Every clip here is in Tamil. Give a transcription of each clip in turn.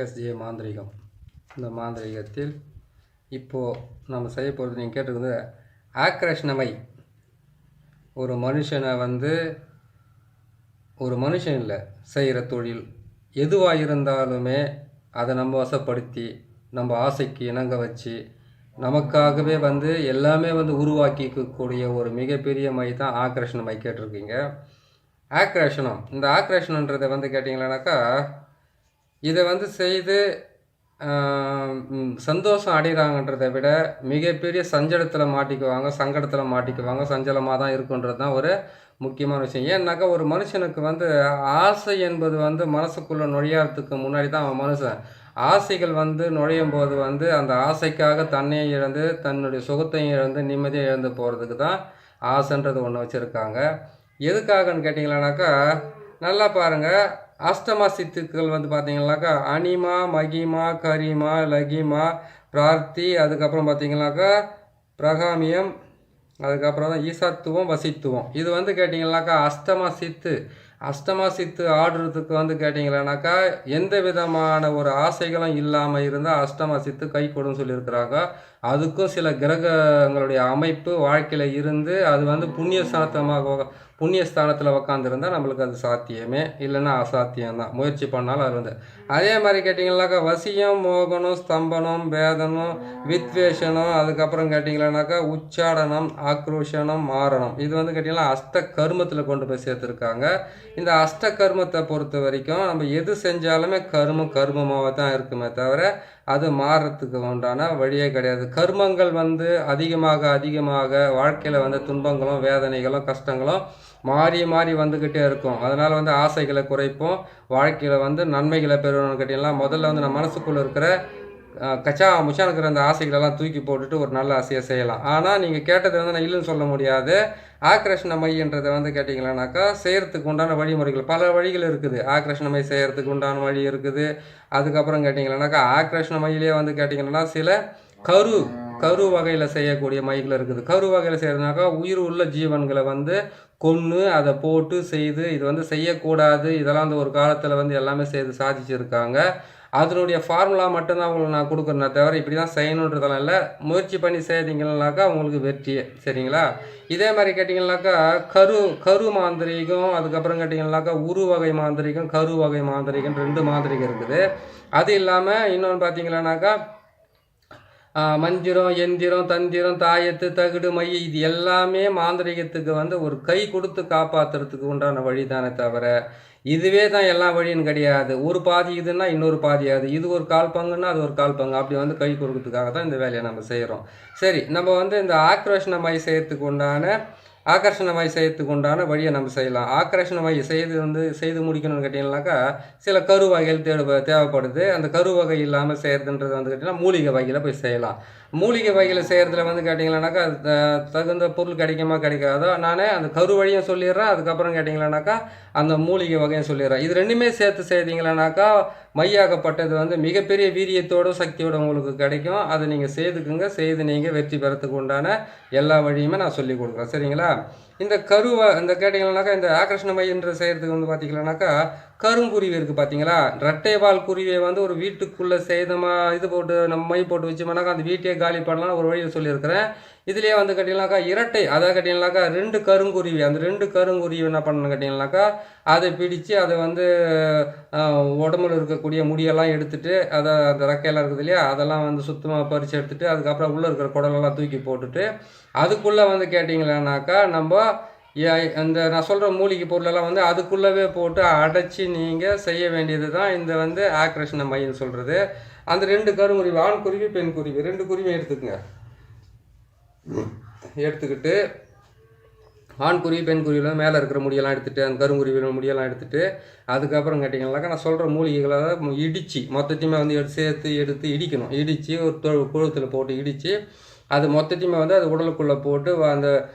எஸ்ஜே மாந்திரிகம். இந்த மாந்திரிகத்தில் இப்போது நம்ம செய்ய போகிறது நீங்கள் கேட்டிருக்கிறது ஆக்ரஷ்ணமை ஒரு மனுஷனை வந்து ஒரு மனுஷன் இல்லை செய்கிற தொழில். எதுவாக இருந்தாலுமே அதை நம்ம வசப்படுத்தி நம்ம ஆசைக்கு இணங்க வச்சு நமக்காகவே வந்து எல்லாமே வந்து உருவாக்கிக்கக்கூடிய ஒரு மிகப்பெரிய மை தான் ஆக்ரஷண மை கேட்டிருக்கீங்க. ஆக்ரேஷனம். இந்த ஆக்ரேஷனன்றதை வந்து கேட்டிங்களானாக்கா இதை வந்து செய்து சந்தோஷம் அடைகிறாங்கன்றதை விட மிகப்பெரிய சஞ்சலத்தில் மாட்டிக்குவாங்க சங்கடத்தில் மாட்டிக்குவாங்க சஞ்சலமாக தான் இருக்குன்றது தான் ஒரு முக்கியமான விஷயம். ஏன்னாக்கா ஒரு மனுஷனுக்கு வந்து ஆசை என்பது வந்து மனசுக்குள்ளே நுழையாததுக்கு முன்னாடி தான் அவன் மனுஷன். ஆசைகள் வந்து நுழையும் போது வந்து அந்த ஆசைக்காக தன்னையும் இழந்து தன்னுடைய சுகத்தையும் இழந்து நிம்மதியை இழந்து போகிறதுக்கு தான் ஆசைன்றது ஒன்று வச்சுருக்காங்க. எதுக்காகன்னு கேட்டிங்களானாக்கா நல்லா பாருங்கள் அஷ்டமா சித்துக்கள் வந்து பார்த்தீங்கன்னாக்கா அனிமா மகிமா கரிமா லகிமா பிரார்த்தி அதுக்கப்புறம் பார்த்தீங்கன்னாக்கா பிரகாமியம் அதுக்கப்புறம் தான் ஈசத்துவம் வசித்துவம். இது வந்து கேட்டிங்கனாக்கா அஷ்டமா சித்து. அஷ்டமா சித்து ஆடுறதுக்கு வந்து கேட்டிங்களானாக்கா எந்த விதமான ஒரு ஆசைகளும் இல்லாமல் இருந்தால் அஷ்டமா சித்து கை கொடுன்னு சொல்லியிருக்கிறாங்க. அதுக்கும் சில கிரகங்களுடைய அமைப்பு வாழ்க்கையில் இருந்து அது வந்து புண்ணிய சாத்தமாக புண்ணிய ஸ்தானத்தில் உக்காந்துருந்தா நம்மளுக்கு அது சாத்தியமே இல்லைன்னா அசாத்தியம்தான். முயற்சி பண்ணாலும் அது வந்து அதே மாதிரி கேட்டிங்கனாக்கா வசியம் மோகனம் ஸ்தம்பனம் வேதனம் வித்வேஷனம் அதுக்கப்புறம் கேட்டிங்களானாக்கா உச்சாடனம் ஆக்ரோஷனம் மாறணும் இது வந்து கேட்டிங்கன்னா அஷ்ட கர்மத்தில் கொண்டு போய் சேர்த்துருக்காங்க. இந்த அஷ்ட கர்மத்தை பொறுத்த வரைக்கும் நம்ம எது செஞ்சாலுமே கர்மம் கர்மமாக தான் இருக்குமே தவிர அது மாறுறதுக்கு உண்டான வழியே கிடையாது. கர்மங்கள் வந்து அதிகமாக அதிகமாக வாழ்க்கையில் வந்து துன்பங்களும் வேதனைகளும் கஷ்டங்களும் மாறி மாறி வந்துக்கிட்டே இருக்கும். அதனால் வந்து ஆசைகளை குறைப்போம். வாழ்க்கையில் வந்து நன்மைகளை பெறணும்னு கேட்டிங்கன்னா முதல்ல வந்து நம்ம மனசுக்குள்ளே இருக்கிற கச்சா முச்சா இருக்கிற அந்த ஆசைகளெல்லாம் தூக்கி போட்டுட்டு ஒரு நல்ல ஆசையை செய்யலாம். ஆனால் நீங்கள் கேட்டது வந்து நான் இல்லைன்னு சொல்ல முடியாது. ஆக்ரஷ்ண மையன்றதை வந்து கேட்டிங்களானாக்கா செய்கிறதுக்கு உண்டான வழிமுறைகள் பல வழிகள் இருக்குது. ஆக்ரஷ்ண மை செய்கிறதுக்கு உண்டான வழி இருக்குது. அதுக்கப்புறம் கேட்டிங்களானாக்கா ஆக்ரஷ்ண மையிலே வந்து கேட்டிங்கன்னா சில கரு கரு வகையில் செய்யக்கூடிய மைகள் இருக்குது. கரு வகையில் செய்கிறதுனாக்கா உயிர் உள்ள ஜீவன்களை வந்து கொன்று அதை போட்டு செய்து இது வந்து செய்யக்கூடாது. இதெல்லாம் வந்து ஒரு காலத்தில் வந்து எல்லாமே செய்து சாதிச்சிருக்காங்க. அதனுடைய ஃபார்முலா மட்டும்தான் அவங்களுக்கு நான் கொடுக்குறேன் தவிர இப்படி தான் செய்யணுன்றதெல்லாம் இல்லை. முயற்சி பண்ணி செய்தீங்கன்னாக்கா அவங்களுக்கு வெற்றி சரிங்களா? இதே மாதிரி கேட்டிங்கனாக்கா கரு கரு மாந்திரிகம் அதுக்கப்புறம் கேட்டிங்கனாக்கா உரு வகை மாந்திரிகம் கரு வகை மாந்திரிகம் ரெண்டு மாந்திரிகம் இருக்குது. அது இல்லாமல் இன்னொன்று பார்த்தீங்கன்னாக்கா மஞ்சிரம் எந்திரம் தந்திரம் தாயத்து தகுடு மை இது எல்லாமே மாந்திரிகத்துக்கு வந்து ஒரு கை கொடுத்து காப்பாற்றுறதுக்கு உண்டான வழி தானே தவிர இதுவே தான் எல்லா வழியும் கிடையாது. ஒரு பாதி இதுன்னா இன்னொரு பாதி அது இது ஒரு கால் பங்குன்னா அது ஒரு கால் பங்கு. அப்படி வந்து கை கொடுக்கறதுக்காக தான் இந்த வேலையை நம்ம செய்கிறோம் சரி நம்ம வந்து இந்த ஆக்ரோஷண மை செய்யறதுக்கு உண்டான ஆகர்ஷணமாய் செய்யறதுக்கு உண்டான வழியை நம்ம செய்யலாம். ஆக்கர்ஷண செய்து வந்து செய்து முடிக்கணும்னு கேட்டிங்கனாக்கா சில கரு வகைகள் தேவை தேவைப்படுது. அந்த கரு வகை இல்லாமல் செய்கிறதுன்றது வந்து கேட்டிங்கன்னா மூலிகை வகையில் போய் செய்யலாம். மூலிகை வகையில் செய்கிறதுல வந்து கேட்டிங்களானாக்கா அது த- தகுந்த பொருள் கிடைக்குமா கிடைக்காதோ? நானே அந்த கரு வழியும் சொல்லிடுறேன் அதுக்கப்புறம் கேட்டிங்களானாக்கா அந்த மூலிகை வகையும் சொல்லிடுறேன். இது ரெண்டுமே சேர்த்து செய்தீங்களானாக்கா மையாகப்பட்டது வந்து மிகப்பெரிய வீரியத்தோட சக்தியோட உங்களுக்கு கிடைக்கும். அதை நீங்கள் செய்துக்குங்க செய்து நீங்கள் வெற்றி பெறத்துக்கு உண்டான எல்லா வழியுமே நான் சொல்லி கொடுக்குறேன். சரிங்களா? இந்த கருவை இந்த கேட்டிங்கன்னாக்கா இந்த ஆகர்ஷண மையன்ற செய்கிறதுக்கு வந்து பார்த்தீங்கன்னாக்கா கருங்குருவி இருக்குது பார்த்தீங்களா ரெட்டைவால் குருவியை வந்து ஒரு வீட்டுக்குள்ளே செய்தமாக இது போட்டு நம்ம மை போட்டு வச்சோம்னாக்கா அந்த வீட்டையே காலி பண்ணலாம் ஒரு வழியில் சொல்லியிருக்கிறேன். இதுலேயே வந்து கேட்டிங்கனாக்கா இரட்டை அதை கேட்டிங்கனாக்கா ரெண்டு கருங்குருவி அந்த ரெண்டு கருங்குருவி என்ன பண்ணணும் கேட்டிங்கனாக்கா அதை பிடிச்சு அதை வந்து உடம்புல இருக்கக்கூடிய முடியெல்லாம் எடுத்துட்டு அதை அந்த ரெக்கையெல்லாம் இருக்குது இல்லையா அதெல்லாம் வந்து சுத்தமாக பறித்து எடுத்துட்டு அதுக்கப்புறம் உள்ளே இருக்கிற குடலெல்லாம் தூக்கி போட்டுட்டு அதுக்குள்ளே வந்து கேட்டிங்களானாக்கா நம்ம ஏ- இந்த நான் சொல்கிற மூலிகை பொருளெல்லாம் வந்து அதுக்குள்ளவே போட்டு அடைச்சி நீங்கள் செய்ய வேண்டியது தான் இந்த வந்து ஆக்ரேஷன் மையம் சொல்கிறது அந்த ரெண்டு கருங்குருவி ஆண் குருவி பெண் குருவி ரெண்டு குருவியும் எடுத்துக்கங்க. எடுத்துக்கிட்டு ஆண் குருவி பெண் மேலே இருக்கிற முடியெல்லாம் எடுத்துகிட்டு அந்த கருங்குருவியில் முடியெல்லாம் எடுத்துகிட்டு அதுக்கப்புறம் கேட்டிங்கனாக்கா நான் சொல்கிற மூலிகைகளை இடித்து மொத்தத்தையுமே வந்து எடுத்து சேர்த்து எடுத்து இடிக்கணும். இடித்து ஒரு தொ- குழுத்தில் போட்டு இடித்து அது மொத்தத்தையுமே வந்து அது உடலுக்குள்ளே போட்டு அந்த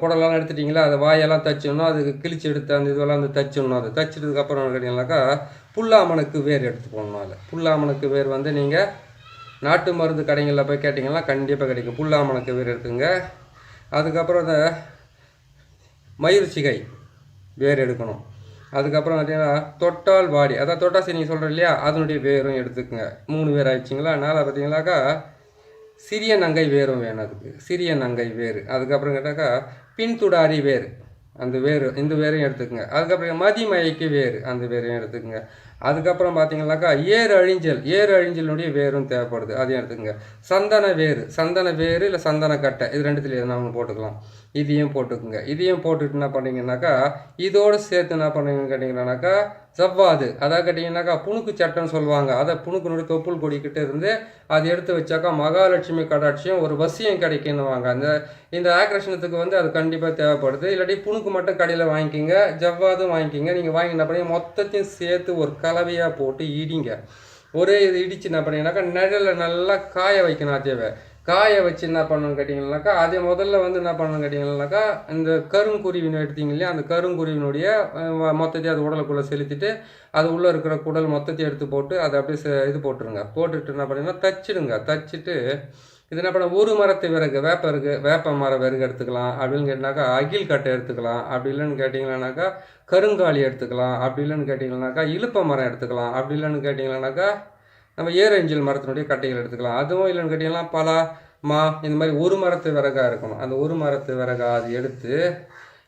குடலெல்லாம் எடுத்துட்டிங்களா அதை வாயெல்லாம் தச்சிடணும் அதுக்கு கிழிச்சு எடுத்து அந்த இதுவெல்லாம் வந்து தச்சிடணும். அது தச்சிட்டதுக்கப்புறம் கேட்டிங்கனாக்கா புல்லாமனுக்கு வேர் எடுத்து போடணும் அதில். புல்லாமனுக்கு வேர் வந்து நீங்கள் நாட்டு மருந்து கடைகளில் போய் கேட்டிங்கன்னா கண்டிப்பாக கிடைக்கும். புல்லாமணக்கு வேர் இருக்குங்க. அதுக்கப்புறம் இந்த மயிர் சிகை வேர் எடுக்கணும். அதுக்கப்புறம் பார்த்தீங்கன்னா தொட்டால் வாடி. அதான் தொட்டாசி நீங்கள் சொல்கிற இல்லையா? அதனுடைய வேரும் எடுத்துக்கோங்க. மூணு வேர் ஆயிடுச்சிங்களா? அதனால் பார்த்தீங்கன்னாக்கா சிறிய நங்கை வேரும் வேணும் அதுக்கு. சிறிய நங்கை வேர். அதுக்கப்புறம் கேட்டாக்கா பின்துடாரி வேர். அந்த வேர் இந்த வேரையும் எடுத்துக்கோங்க. அதுக்கப்புறம் மதிமயக்கு வேர். அந்த வேரையும் எடுத்துக்கோங்க. அதுக்கப்புறம் பார்த்தீங்கன்னாக்கா ஏர் அழிஞ்சல் ஏர் அழிஞ்சலுடைய வேரும் தேவைப்படுது. அதையும் எடுத்துக்கங்க. சந்தன வேர் சந்தன வேர் இல்லை சந்தன கட்டை. இது ரெண்டுத்துல எதுனா ஒன்று போட்டுக்கலாம். இதையும் போட்டுக்குங்க. இதையும் போட்டுட்டு என்ன பண்ணீங்கன்னாக்கா இதோடு சேர்த்து என்ன பண்ணுவீங்கன்னு கேட்டிங்கன்னாக்கா ஜவ்வாது. அதாவது கேட்டிங்கன்னாக்கா புணுக்கு சட்டம்னு சொல்லுவாங்க. அதை புணுக்குனுடைய தொப்புள் கொடிக்கிட்ட இருந்து அது எடுத்து வச்சாக்கா மகாலட்சுமி கடாட்சியம் ஒரு வசியம் கிடைக்குன்னுவாங்க அந்த இந்த ஆக்ரஷனத்துக்கு வந்து அது கண்டிப்பாக தேவைப்படுது. இல்லாட்டி புணுக்கு மட்டும் கடையில் வாங்கிக்கிங்க ஜவ்வாதும் வாங்கிக்கிங்க. நீங்கள் வாங்கி என்ன பண்ணி மொத்தத்தையும் சேர்த்து ஒரு க கலவையாக போட்டு இடிங்க. ஒரே இது இடித்து என்ன பண்ணீங்கன்னாக்கா நிழலில் நல்லா காய வைக்கணும் அதேவை காய வச்சு என்ன பண்ணணும்னு கேட்டிங்கன்னாக்கா அதே முதல்ல வந்து என்ன பண்ணணும் கேட்டிங்கன்னாக்கா இந்த கருங்குருவினை எடுத்தீங்க இல்லையா அந்த கருங்குருவினுடைய மொத்தத்தையும் அது உடலுக்குள்ளே செலுத்திட்டு அது உள்ளே இருக்கிற குடல் மொத்தத்தையும் எடுத்து போட்டு அதை அப்படியே இது போட்டுருங்க. போட்டுட்டு என்ன பண்ணீங்கன்னா தச்சிடுங்க. தச்சுட்டு இது என்ன பண்ண ஒரு மரத்து விறகு வேப்ப இருக்கு வேப்ப மர விறகு எடுத்துக்கலாம். அப்படின்னு கேட்டினாக்கா அகில் கட்டை எடுத்துக்கலாம். அப்படி இல்லைன்னு கேட்டிங்கன்னாக்கா கருங்காலி எடுத்துக்கலாம். அப்படி இல்லைன்னு கேட்டிங்கன்னாக்கா இழுப்ப மரம் எடுத்துக்கலாம். அப்படி இல்லைன்னு கேட்டிங்கன்னாக்கா நம்ம ஏரஞ்சல் மரத்தினுடைய கட்டைகள் எடுத்துக்கலாம். அதுவும் இல்லைன்னு கேட்டிங்கன்னா பலா மா இந்த மாதிரி ஒரு மரத்து விறகாக இருக்கணும். அந்த ஒரு மரத்து விறகா அது எடுத்து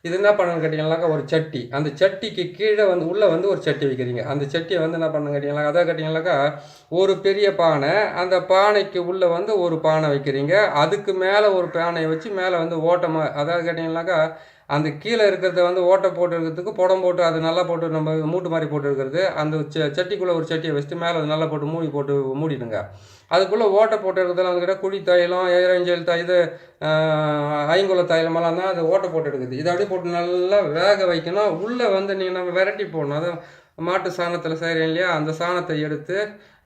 இது என்ன பண்ணணும்னு கேட்டிங்கன்னாக்கா ஒரு சட்டி. அந்த சட்டிக்கு கீழே வந்து உள்ளே வந்து ஒரு சட்டி வைக்கிறீங்க. அந்த சட்டியை வந்து என்ன பண்ணணும் கேட்டிங்கனாக்கா அதான் கேட்டிங்கனாக்கா ஒரு பெரிய பானை அந்த பானைக்கு உள்ளே வந்து ஒரு பானை வைக்கிறீங்க. அதுக்கு மேலே ஒரு பானையை வச்சு மேலே வந்து ஓட்டமாக அதாவது கேட்டிங்கனாக்கா அந்த கீழே இருக்கிறத வந்து ஓட்டை போட்டு இருக்கிறதுக்கு புடம் போட்டு அது நல்லா போட்டு நம்ம மூட்டு மாதிரி போட்டு இருக்கிறது அந்த ச சட்டிக்குள்ளே ஒரு சட்டியை வச்சுட்டு மேலே அது நல்லா போட்டு மூடி போட்டு மூடிடுங்க. அதுக்குள்ளே ஓட்டை போட்டு இருக்கிறதுல வந்துக்கிட்ட குழி தைலம் ஏரஞ்சல் தை இது ஆஹ், தைலமெல்லாம் தான் அது ஓட்டை போட்டு எடுக்குது இதை அப்படியே போட்டு நல்லா வேக வைக்கணும். உள்ளே வந்து நீங்கள் நம்ம விரட்டி போடணும். அதை மாட்டு சாணத்தில் செய்கிறேன் இல்லையா? அந்த சாணத்தை எடுத்து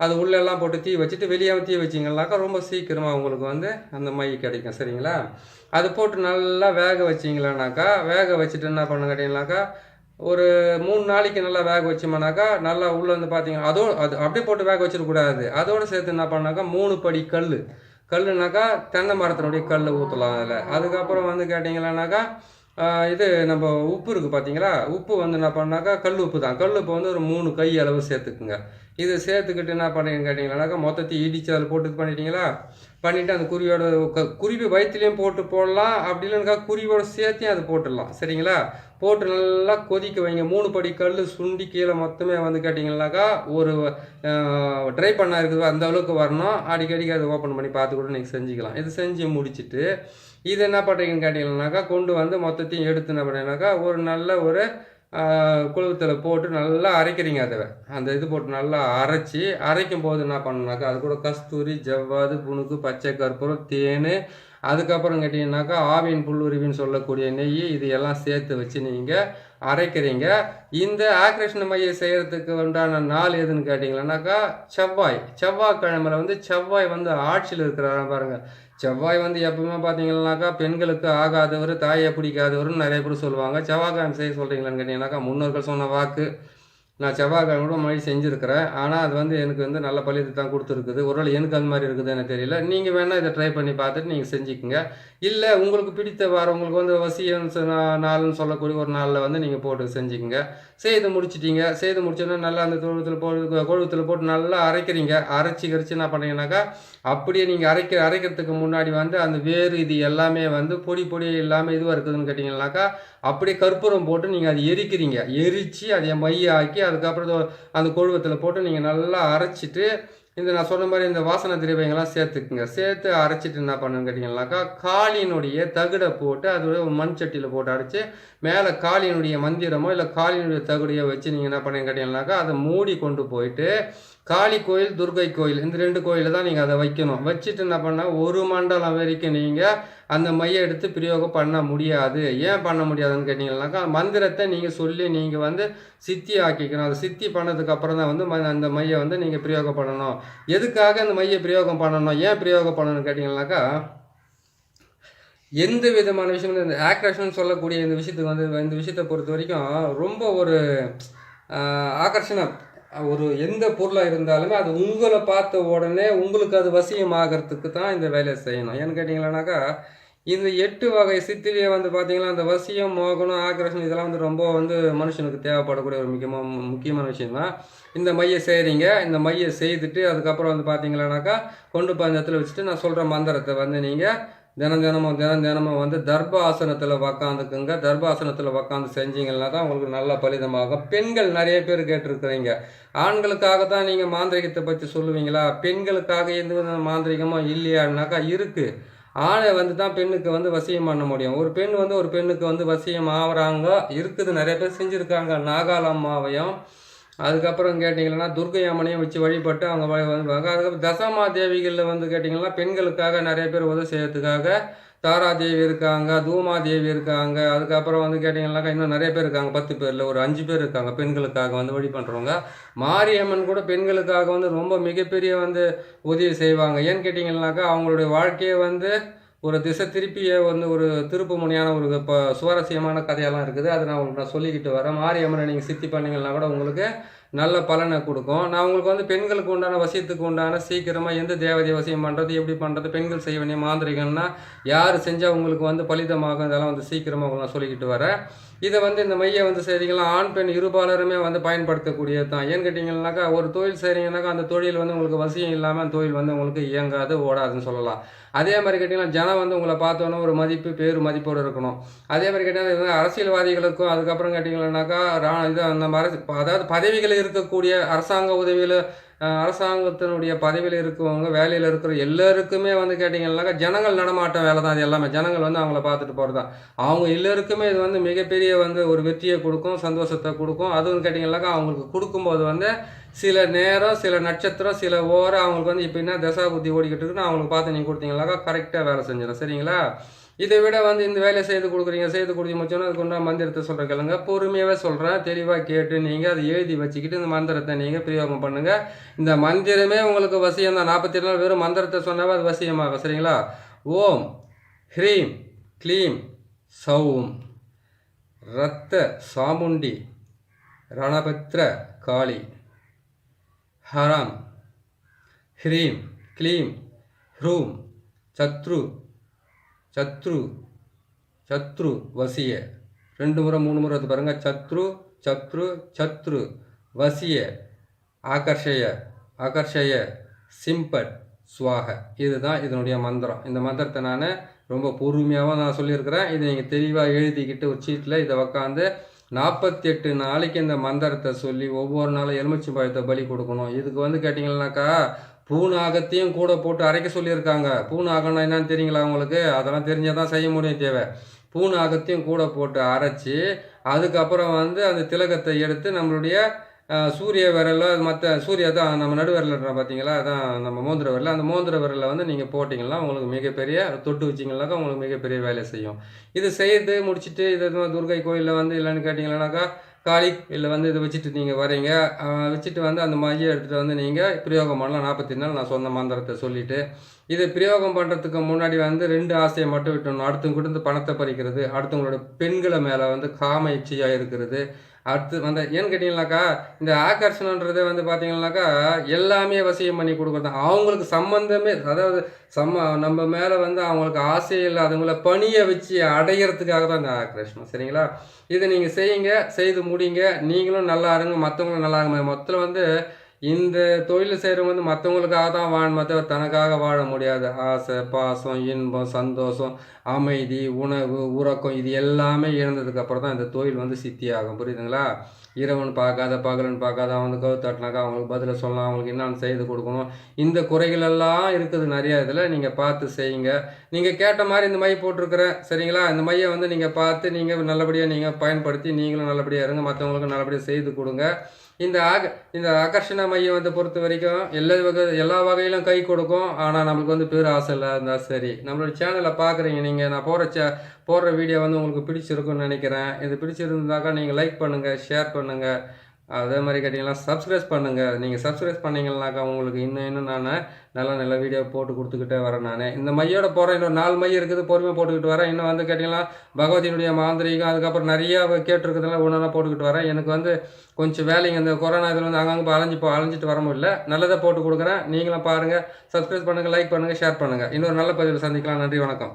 அது உள்ளெல்லாம் போட்டு தீ வச்சுட்டு வெளியே தீ வச்சிங்கனாக்கா ரொம்ப சீக்கிரமாக உங்களுக்கு வந்து அந்த மை கிடைக்கும் சரிங்களா? அது போட்டு நல்லா வேக வச்சிங்களானாக்கா வேக வச்சுட்டு என்ன பண்ண கேட்டிங்கனாக்கா ஒரு மூணு நாளைக்கு நல்லா வேக வச்சோம்னாக்கா நல்லா உள்ளே வந்து பார்த்தீங்கன்னா அதோ அது அப்படியே போட்டு வேக வச்சிடக்கூடாது அதோடு சேர்த்து என்ன பண்ணாக்கா மூணு படி கல் கல்லுனாக்கா தென்னை மரத்தினுடைய கல் ஊற்றலாம் அதில். அதுக்கப்புறம் வந்து கேட்டிங்களானாக்கா இது நம்ம உப்பு இருக்குது பார்த்தீங்களா உப்பு வந்து என்ன பண்ணாக்கா கல் உப்பு தான். கல் உப்பு வந்து ஒரு மூணு கை அளவு சேர்த்துக்குங்க. இது சேர்த்துக்கிட்டு என்ன பண்ணுறீங்கன்னு கேட்டிங்கன்னாக்கா மொத்தத்தையும் இடித்து அதில் போட்டு இது பண்ணிட்டீங்களா? பண்ணிவிட்டு அந்த குருவியோட குருவி வயிற்றுலேயும் போட்டு போடலாம். அப்படி இல்லைனாக்கா குருவியோட சேர்த்தையும் அது போட்டுடலாம். சரிங்களா? போட்டு நல்லா கொதிக்க வைங்க. மூணு படி கல் சுண்டி கீழே மொத்தமே வந்து கேட்டிங்கனாக்கா ஒரு ட்ரை பண்ணா இருக்குது. அந்த அளவுக்கு வரணும். அடிக்கடிக்கு அதை ஓப்பன் பண்ணி பார்த்து கூட நீங்கள் செஞ்சுக்கலாம். இது செஞ்சு முடிச்சுட்டு இது என்ன பண்ணுறீங்கன்னு கேட்டிங்கன்னாக்கா கொண்டு வந்து மொத்தத்தையும் எடுத்து என்ன பண்ணீங்கன்னாக்கா ஒரு நல்ல ஒரு குழுவத்தில் போட்டு நல்லா அரைக்கிறீங்க அதை அந்த இது போட்டு நல்லா அரைச்சி அரைக்கும் போது என்ன பண்ணணுனாக்கா அது கூட கஸ்தூரி ஜவ்வாது புணுக்கு பச்சை கற்பூரம் தேன் அதுக்கப்புறம் கேட்டிங்கனாக்கா ஆவின் புல்லுருவின்னு சொல்லக்கூடிய நெய் இது எல்லாம் சேர்த்து வச்சு நீங்கள் அரைக்கிறீங்க. இந்த ஆக்ரேஷன் மையம் செய்கிறதுக்கு உண்டான நாள் எதுன்னு கேட்டிங்களானாக்கா செவ்வாய். செவ்வாய்க்கிழமையில் வந்து செவ்வாய் வந்து ஆட்சியில் இருக்கிறாரா பாருங்கள் செவ்வாய் வந்து எப்பவுமே பார்த்தீங்கன்னாக்கா பெண்களுக்கு ஆகாதவர் தாயை பிடிக்காதவர்னு நிறைய பேர் சொல்லுவாங்க. செவ்வாய்க்கிழமை செய்ய சொல்கிறீங்களான்னு கேட்டிங்கனாக்கா முன்னோர்கள் சொன்ன வாக்கு. நான் செவ்வாய்க்கிழமை கூட மொழி செஞ்சுருக்கிறேன். ஆனால் அது வந்து எனக்கு வந்து நல்ல பள்ளியத்தை தான் கொடுத்துருக்குது ஒருவேளை எனக்கு அந்த மாதிரி இருக்குது எனக்கு தெரியல. நீங்கள் வேணால் இதை ட்ரை பண்ணி பார்த்துட்டு நீங்கள் செஞ்சுக்கோங்க. இல்லை உங்களுக்கு பிடித்த வாரம் உங்களுக்கு வந்து வசியம் நாள்னு சொல்லக்கூடிய ஒரு நாளில் வந்து நீங்கள் போட்டு செஞ்சுக்கோங்க. செய்து முடிச்சிட்டீங்க. செய்து முடிச்சோன்னா நல்லா அந்த தொழுவத்தில் போட்டு கொழுவத்தில் போட்டு நல்லா அரைக்கிறீங்க. அரைச்சி கரைச்சி என்ன பண்ணீங்கன்னாக்கா அப்படியே நீங்கள் அரைக்க அரைக்கிறதுக்கு முன்னாடி வந்து அந்த வேறு இது எல்லாமே வந்து பொடி பொடி எல்லாமே இதுவாக இருக்குதுன்னு கேட்டிங்கன்னாக்கா அப்படியே கற்பூரம் போட்டு நீங்கள் அதை எரிக்கிறீங்க. எரித்து அதை மைய ஆக்கி அதுக்கப்புறம் அந்த கொழுவத்தில் போட்டு நீங்கள் நல்லா அரைச்சிட்டு இந்த நான் சொன்ன மாதிரி இந்த வாசனை திரவியங்கள்லாம் சேர்த்துக்குங்க. சேர்த்து அரைச்சிட்டு என்ன பண்ணுன்னு கேட்டிங்கன்னாக்கா காளியினுடைய தகுடை போட்டு அது மண் சட்டியில் போட்டு அரைச்சி மேலே காளியினுடைய மந்திரமோ இல்லை காளியினுடைய தகுடையோ வச்சு நீங்கள் என்ன பண்ணுங்க கேட்டிங்கன்னாக்கா அதை மூடி கொண்டு போயிட்டு காளி கோயில் துர்கை கோயில் இந்த ரெண்டு கோயிலில் தான் நீங்கள் அதை வைக்கணும். வச்சுட்டு என்ன பண்ணால் ஒரு மண்டலம் வரைக்கும் நீங்கள் அந்த மையை எடுத்து பிரயோகம் பண்ண முடியாது. ஏன் பண்ண முடியாதுன்னு கேட்டிங்கன்னாக்கா மந்திரத்தை நீங்கள் சொல்லி நீங்கள் வந்து சித்தி ஆக்கிக்கணும். அதை சித்தி பண்ணதுக்கு அப்புறம் தான் வந்து ம- அந்த மையை வந்து நீங்கள் பிரயோகம் பண்ணணும். எதுக்காக அந்த மையை பிரயோகம் பண்ணணும்? ஏன் பிரயோகம் பண்ணணும்னு கேட்டிங்கன்னாக்கா எந்த விதமான விஷயம் இந்த ஆக்ரேஷன் சொல்லக்கூடிய இந்த விஷயத்துக்கு வந்து இந்த விஷயத்தை பொறுத்த வரைக்கும் ரொம்ப ஒரு ஆகர்ஷணம். ஒரு எந்த பொருளாக இருந்தாலுமே அது உங்களை பார்த்த உடனே உங்களுக்கு அது வசியமாகறதுக்கு தான் இந்த வேலையை செய்யணும். ஏன்னு கேட்டிங்களானாக்கா இந்த எட்டு வகை சித்திலேயே வந்து பார்த்தீங்கன்னா அந்த வசியம் மோகனம் ஆக்ரஷன் இதெல்லாம் வந்து ரொம்ப வந்து மனுஷனுக்கு தேவைப்படக்கூடிய ஒரு முக்கியமாக முக்கியமான விஷயம் தான் இந்த மைய செய்கிறீங்க இந்த மைய செய்துட்டு அதுக்கப்புறம் வந்து பார்த்தீங்களானாக்கா கொண்டு போய் அந்த இடத்துல வச்சுட்டு நான் சொல்கிற மந்திரத்தை வந்து நீங்கள் தினம் தினமும் தினம் தினமும் வந்து தர்ப ஆசனத்தில் உக்காந்துக்குங்க. தர்ப ஆசனத்தில் உக்காந்து செஞ்சீங்கன்னா தான் உங்களுக்கு நல்ல பலிதமாகும். பெண்கள் நிறைய பேர் கேட்டிருக்கிறீங்க. ஆண்களுக்காக தான் நீங்கள் மாந்திரிகத்தை பற்றி சொல்லுவீங்களா? பெண்களுக்காக எந்த வித மாந்திரிகமும் இல்லையான்னாக்கா இருக்குது ஆணை வந்து தான் பெண்ணுக்கு வந்து வசியம் பண்ண முடியும். ஒரு பெண் வந்து ஒரு பெண்ணுக்கு வந்து வசியம் ஆகிறாங்க இருக்குது. நிறைய பேர் செஞ்சுருக்காங்க. நாகாலம்மாவையும் அதுக்கப்புறம் கேட்டிங்கன்னா துர்கை அம்மனையும் வச்சு வழிபட்டு அவங்க வ- அதுக்கப்புறம் தசமா தேவிகளில் வந்து கேட்டிங்கன்னா பெண்களுக்காக நிறைய பேர் உதவி செய்யறதுக்காக தாராதேவி இருக்காங்க தூமா தேவி இருக்காங்க. அதுக்கப்புறம் வந்து கேட்டிங்கன்னாக்கா இன்னும் நிறைய பேர் இருக்காங்க பத்து பேரில் ஒரு அஞ்சு பேர் இருக்காங்க பெண்களுக்காக வந்து வழி பண்ணுறவங்க மாரியம்மன் கூட பெண்களுக்காக வந்து ரொம்ப மிகப்பெரிய வந்து உதவி செய்வாங்க. ஏன்னு கேட்டிங்கன்னாக்கா அவங்களுடைய வாழ்க்கையை வந்து ஒரு திசை திருப்பிய வந்து ஒரு திருப்பு முனையான ஒரு இப்போ சுவாரஸ்யமான கதையெல்லாம் இருக்குது. அதை நான் உங்களுக்கு நான் சொல்லிக்கிட்டு வரேன். மாரியம்மனை நீங்கள் சித்தி பண்ணிங்கன்னா கூட உங்களுக்கு நல்ல பலனை கொடுக்கும். நான் உங்களுக்கு வந்து பெண்களுக்கு உண்டான வசியத்துக்கு உண்டான சீக்கிரமாக எந்த தேவதையை வசியம் பண்ணுறது எப்படி பண்ணுறது பெண்கள் செய்ய வேண்டிய மாந்திரிகம்னா யார் செஞ்சால் உங்களுக்கு வந்து பலிதமாகும் இதெல்லாம் வந்து சீக்கிரமாக உங்களுக்கு நான் சொல்லிக்கிட்டு வரேன். இதை வந்து இந்த மைய வந்து செய்றீங்களா? ஆண் பெண் இருபாலருமே வந்து பயன்படுத்தக்கூடியது தான். ஏன்னு கேட்டிங்கன்னாக்கா ஒரு தொழில் செய்கிறீங்கன்னாக்கா அந்த தொழில் வந்து உங்களுக்கு வசியம் இல்லாமல் அந்த தொழில் வந்து உங்களுக்கு இயங்காது ஓடாதுன்னு சொல்லலாம். அதே மாதிரி கேட்டிங்கன்னா ஜனம் வந்து உங்களை பார்த்தோன்னே ஒரு மதிப்பு பேர் மதிப்போடு இருக்கணும். அதே மாதிரி கேட்டிங்கன்னா அரசியல்வாதிகளுக்கும் அதுக்கப்புறம் கேட்டிங்கன்னாக்கா ரா இது அந்த அரசு அதாவது பதவிகள் இருக்கக்கூடிய அரசாங்க உதவியில் அரசாங்கத்தினுடைய பதவியில் இருக்கிறவங்க வேலையில் இருக்கிற எல்லாருக்குமே வந்து கேட்டிங்கன்னாக்கா ஜனங்கள் நடமாட்டம் வேலை தான் அது எல்லாமே ஜனங்கள் வந்து அவங்கள பார்த்துட்டு போகிறது தான் அவங்க எல்லாருக்குமே இது வந்து மிகப்பெரிய வந்து ஒரு வெற்றியை கொடுக்கும் சந்தோஷத்தை கொடுக்கும். அதுவும் கேட்டிங்கன்னாக்கா அவங்களுக்கு கொடுக்கும்போது வந்து சில நேரம் சில நட்சத்திரம் சில ஓரம் அவங்களுக்கு வந்து இப்போ என்ன தசா புத்தி ஓடிக்கிட்டு இருக்குன்னு அவங்களுக்கு பார்த்து நீங்கள் கொடுத்தீங்கன்னாக்கா கரெக்டாக வேலை செஞ்சிடும். சரிங்களா? இதை விட வந்து இந்த வேலையை செய்து கொடுக்குறீங்க செய்து கொடுத்து முடிச்சோன்னா அதுக்கு உண்டான மந்திரத்தை சொல்கிற கேளுங்க. பொறுமையாகவே சொல்கிறேன் தெளிவாக கேட்டு நீங்கள் அதை எழுதி வச்சுக்கிட்டு இந்த மந்திரத்தை நீங்கள் பிரயோகம் பண்ணுங்கள் இந்த மந்திரமே உங்களுக்கு வசியம் தான். நாற்பத்தி நாள் வெறும் மந்திரத்தை சொன்னாவே அது வசியமாகும் சரிங்களா? ஓம் ஹ்ரீம் க்ளீம் சௌம். ரத்த சாமுண்டி ரணபத்ர காளி. ஹரம் ஹ்ரீம் க்ளீம் ஹ்ரூம் சத்ரு. சத்ரு சத்ரு வசிய. ரெண்டு முறை மூணு முறை அது பாருங்கள் சத்ரு சத்ரு சத்ரு வசிய. ஆகர்ஷய ஆகர்ஷய சிம்பட் சுவாக. இதுதான் இதனுடைய மந்திரம். இந்த மந்திரத்தை நான் ரொம்ப பொறுமையாகவும் நான் சொல்லியிருக்கிறேன். இதை நீங்கள் தெளிவாக எழுதிக்கிட்டு ஒரு சீட்டில் இதை உக்காந்து நாற்பத்தி எட்டு நாளைக்கு இந்த மந்திரத்தை சொல்லி ஒவ்வொரு நாளும் எலுமிச்சை பழத்தை பலி கொடுக்கணும். இதுக்கு வந்து கேட்டிங்கன்னாக்கா பூநாகத்தையும் கூட போட்டு அரைக்க சொல்லியிருக்காங்க. பூநாகம்னா என்னன்னு தெரியுங்களா உங்களுக்கு? அதெல்லாம் தெரிஞ்சால் தான் செய்ய முடியும் தேவை. பூநாகத்தையும் கூட போட்டு அரைச்சி அதுக்கப்புறம் வந்து அந்த திலகத்தை எடுத்து நம்மளுடைய சூரிய விரலில் மற்ற சூரிய தான் நம்ம நடுவிரல்ன்ற பார்த்தீங்களா அதான் நம்ம மோந்திர விரல். அந்த மோந்திர விரலில் வந்து நீங்கள் போட்டிங்கன்னா உங்களுக்கு மிகப்பெரிய தொட்டு வச்சிங்கனாக்கா உங்களுக்கு மிகப்பெரிய வேலை செய்யும். இது செய்து முடிச்சுட்டு இது துர்கை கோயிலில் வந்து இல்லைன்னு கேட்டிங்கன்னாக்கா காளி இல்லை வந்து இதை வச்சுட்டு நீங்கள் வரீங்க வச்சுட்டு வந்து அந்த மையை எடுத்துகிட்டு வந்து நீங்கள் பிரயோகம் பண்ணலாம். நாற்பத்தி நாள் நான் சொன்ன மந்திரத்தை சொல்லிவிட்டு இதை பிரயோகம் பண்ணுறதுக்கு முன்னாடி வந்து ரெண்டு ஆசையை மட்டும் விட்டணும் அடுத்தவங்க கொடுத்து பணத்தை பறிக்கிறது அடுத்தவங்களோட பெண்களை மேலே வந்து காம இச்சையாக இருக்கிறது அடுத்து வந்து ஏன்னு கேட்டிங்கனாக்கா இந்த ஆகர்ஷணன்றது வந்து பார்த்தீங்கன்னாக்கா எல்லாமே வசியம் பண்ணி கொடுக்குறது. தான். அவங்களுக்கு சம்மந்தமே அதாவது சம்ம நம்ம மேலே வந்து அவங்களுக்கு ஆசை இல்லாதவங்கள பணியை வச்சு அடையிறதுக்காக தான் இந்த ஆகர்ஷணம் சரிங்களா? இதை நீங்கள் செய்யுங்க செய்து முடிங்க. நீங்களும் நல்லா இருங்க மற்றவங்களும் நல்லா இருங்க. மொத்தம் வந்து இந்த தொழில் செய்கிறவங்க வந்து மற்றவங்களுக்காக தான் வாழணும் மற்ற தனக்காக வாழ முடியாது. ஆசை பாசம் இன்பம் சந்தோஷம் அமைதி உணவு உறக்கம் இது எல்லாமே இழந்ததுக்கப்புறம் தான் இந்த தொழில் வந்து சித்தியாகும். புரியுதுங்களா? இரவன் பார்க்காத பகலன் பார்க்காத அவன் வந்து கவுத்தாட்டினாக்கா அவங்களுக்கு பதிலை சொல்லலாம் அவங்களுக்கு என்னென்னு செய்து கொடுக்கணும். இந்த குறைகள் எல்லாம் இருக்குது நிறையா இதில். நீங்கள் பார்த்து செய்யுங்க. நீங்கள் கேட்ட மாதிரி இந்த மை போட்டிருக்கிறேன். சரிங்களா? இந்த மையை வந்து நீங்கள் பார்த்து நீங்கள் நல்லபடியாக நீங்கள் பயன்படுத்தி நீங்களும் நல்லபடியாக இருங்க. மற்றவங்களுக்கு நல்லபடியாக செய்து கொடுங்க. இந்த ஆக இந்த ஆகர்ஷண மையம் வந்து பொறுத்த வரைக்கும் எல்லா வகை எல்லா வகையிலும் கை கொடுக்கும். ஆனால் நம்மளுக்கு வந்து பேர் ஆசை இல்லை இருந்தால் சரி. நம்மளோட சேனலை பார்க்குறீங்க நீங்கள் நான் போகிற சே போடுற வீடியோ வந்து உங்களுக்கு பிடிச்சிருக்கும்னு நினைக்கிறேன். இது பிடிச்சிருந்தாக்கா நீங்கள் லைக் பண்ணுங்கள் ஷேர் பண்ணுங்கள் அதே மாதிரி கேட்டிங்கன்னா சப்ஸ்கிரைப் பண்ணுங்கள் நீங்கள் சப்ஸ்கிரைப் பண்ணீங்கன்னாக்கா உங்களுக்கு இன்னும் இன்னும் நான் நல்ல நல்ல வீடியோ போட்டு கொடுத்துக்கிட்டே வரேன் நான். இந்த மையோட போகிறேன் இன்னும் நாலு மை இருக்குது பொறுமையாக போட்டுக்கிட்டு வரேன். இன்னும் வந்து கேட்டிங்கன்னா பகவதியினுடைய மாந்திரிகம் அதுக்கப்புறம் நிறையா கேட்டிருக்கிறதுல ஒன்றா போட்டுக்கிட்டு வரேன். எனக்கு வந்து கொஞ்சம் வேலைங்க. இந்த கொரோனா இதில் வந்து அங்கங்கே அலைஞ்சு போ அலைஞ்சிட்டு வர முடியல. நல்லதாக போட்டு கொடுக்குறேன். நீங்களும் பாருங்கள் சப்ஸ்கிரைப் பண்ணுங்கள் லைக் பண்ணுங்கள் ஷேர் பண்ணுங்கள் இன்னொரு நல்ல பதிவில் சந்திக்கலாம். நன்றி வணக்கம்.